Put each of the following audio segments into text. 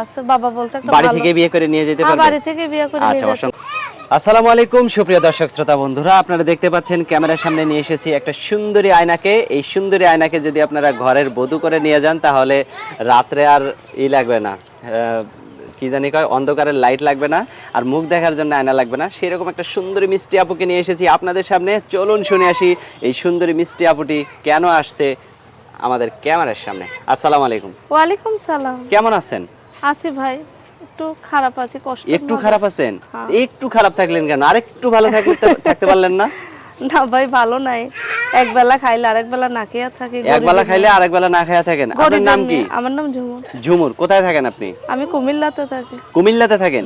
আছে বাবা বলছে বাড়ি থেকে বিয়ে করে নিয়ে যেতে হ্যাঁ, পারবে? বাড়ি থেকে বিয়ে করে নিয়ে আচ্ছা যেতে- আসসালামু আলাইকুম সুপ্রিয় দর্শক শ্রোতা বন্ধুরা। আপনারা দেখতে পাচ্ছেন ক্যামেরার সামনে নিয়ে এসেছি একটা সুন্দরী আয়নাকে। এই সুন্দরী আয়নাকে যদি আপনারা ঘরের বধূ করে নিয়ে যান তাহলে রাত্রে আর ই লাগবে না। কি জানি কয় অন্ধকারের লাইট লাগবে না আর মুখ দেখার জন্য আয়না লাগবে না। সেরকম একটা সুন্দরী মিষ্টি আপুকে নিয়ে এসেছি আপনাদের সামনে। চলুন শুনে আসি এই সুন্দরী মিষ্টি আপুটি কেন আসছে আমাদের ক্যামেরার সামনে। আসসালামু আলাইকুম। ওয়ালাইকুম সালাম। কেমন আছেন? আসি ভাই একটু খারাপ আছি কষ্ট একটু খারাপ আছেন? একটু খারাপ থাকলেন কেন? আরেকটু ভালো থাকতে থাকতে পারলেন না? না ভাই ভালো নাই। এক বেলা খাইলে আরেক বেলা না খেয়ে থাকি এক বেলা খাইলে আরেক বেলা না খাইয়া থাকেন। আপনার নাম কি? আমার নাম ঝুমুর। ঝুমুর। কোথায় থাকেন আপনি? আমি কুমিল্লাতে থাকি। কুমিল্লাতে থাকেন?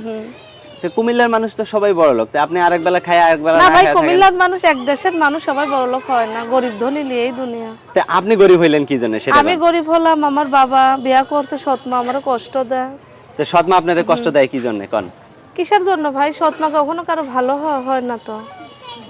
তো কুমিল্লার মানুষ তো সবাই বড় লোক আপনি আরেক বেলা খাই আরেক বেলা না ভাই কুমিল্লার মানুষ এক দেশের মানুষ সবাই বড় লোক হয় না গরিব ধনী নিয়েই দুনিয়া। তো আপনি গরিব হইলেন কি জন্য সেটা আমি গরিব হলাম আমার বাবা বিয়া করছে সৎমা আমারও কষ্ট দেয়। তো সৎমা আপনার কষ্ট দেয় কি জন্য? কন। কিসের জন্য ভাই? সৎমা কখনো কারও ভালো হয়- না তো।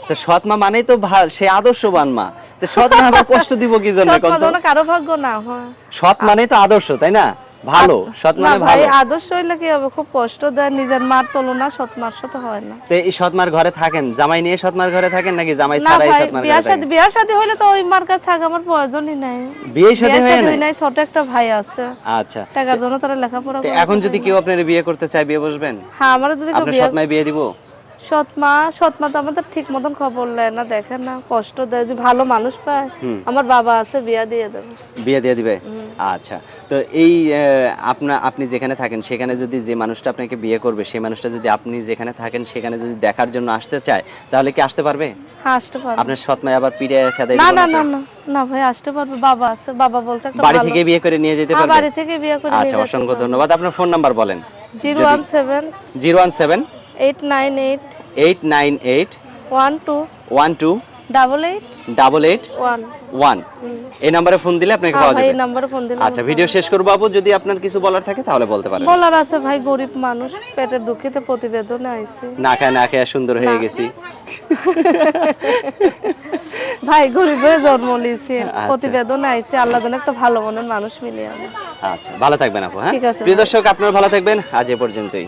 তো সৎমা মানেই তো সে আদর্শবান মা। তো সৎমা আবার কষ্ট দিব কি জন্য কন কারও ভাগ্য না হয়। সৎ মানেই তো আদর্শ তাই না? ভালো সৎ মানে ভালো। আদর্শ হইলে কি হবে? খুব কষ্ট দেয় নিজের মার তুলনা সৎমার সাথে হয় না। তো এই সৎমার ঘরে থাকেন? জামাই নিয়ে সৎমার ঘরে থাকেন নাকি জামাই ছাড়াই ভাই সৎমার বিয়া শাদী বিয়া শাদী হইলে তো ওই মার কাছে থাকা আমার প্রয়োজনই নাই। বিয়ে বিয়া হয় শাদী না নাই ছোট একটা ভাই আছে। আচ্ছা। টাকার জন্য তারা লেখাপড়া করে। এখন যদি কেউ আপনার বিয়ে করতে চায় বিয়ে বসবেন? হ্যাঁ আমার যদি কেউ বিয়ে সৎমায় বিয়ে দিব? সৎমা সৎমা তো আমাদের ঠিক মতন খবর নেয় না দেখে না কষ্ট দেয় যদি ভালো মানুষ পায় আমার বাবা আছে বিয়া দিয়ে দেবে। বিয়া দিয়ে দিবে? আচ্ছা তো এই আপনা আপনি যেখানে থাকেন সেখানে যদি যে মানুষটা আপনাকে বিয়ে করবে সেই মানুষটা যদি আপনি যেখানে থাকেন সেখানে যদি দেখার জন্য আসতে চায় তাহলে কি আসতে পারবে? হ্যাঁ আসতে পারবে। আপনার সৎমা আবার পিড়ে না না না না ভাই আসতে পারবে বাবা আছে বাবা বলছে একটা বাড়ি থেকে বিয়ে করে নিয়ে যেতে হ্যাঁ, পারবে? বাড়ি থেকে বিয়ে করে আচ্ছা অসংখ্য ধন্যবাদ। আপনার ফোন নাম্বার বলেন। 017 017 eight nine eight eight nine eight one two one two double eight double eight one one এই নাম্বারে ফোন দিলে আপনাকে হ্যাঁ পাওয়া যাবে। এই নাম্বারে ফোন দিলাম আচ্ছা ভিডিও শেষ করব আপু যদি আপনার কিছু বলার থাকে তাহলে বলতে পারেন। বলার আছে ভাই গরিব মানুষ পেটের দুঃখিতে প্রতিবেদনে আইছি না খায় না খেয়ে সুন্দর হয়ে গেছি। ভাই গরিব হয়ে জন্ম নিয়েছি আচ্ছা। প্রতিবেদনে আইছি আল্লাহ যেন একটা ভালো মনের মানুষ মিলিয়ে আচ্ছা ভালো থাকবেন আপু হ্যাঁ? প্রিয় দর্শক আপনারা ভালো থাকবেন। আজ এ পর্যন্তই।